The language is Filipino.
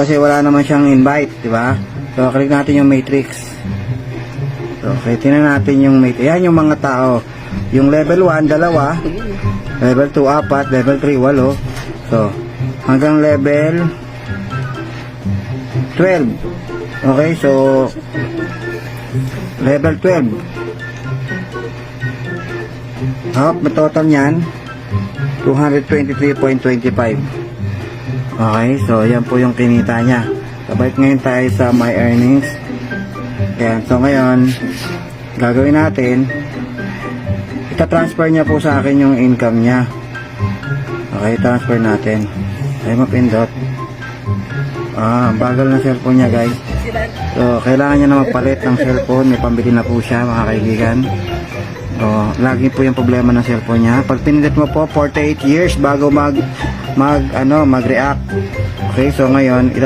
Kasi wala naman siyang invite, di ba? So, click natin yung matrix. So, okay, tingnan natin yung matrix. Yan yung mga tao. Yung level 1, dalawa. Level 2, apat. Level 3, walo. So, hanggang level 12. Okay, so, level 12. Hop, may total niyan, 223.25. Okay, so yan po yung kinita niya. Sabay ngayon tayo sa my earnings. Ayan, so ngayon, gagawin natin, ita-transfer niya po sa akin yung income niya. Okay, transfer natin. Ay, mapindot. Ah, bagal na cellphone niya guys. So, kailangan niya na magpalit ng cellphone. May pambili na po siya, mga kaibigan. So, lagi po yung problema ng cellphone niya. Pag pinindot mo po, 48 years bago mag, mag, ano, mag-react. Okay, so ngayon,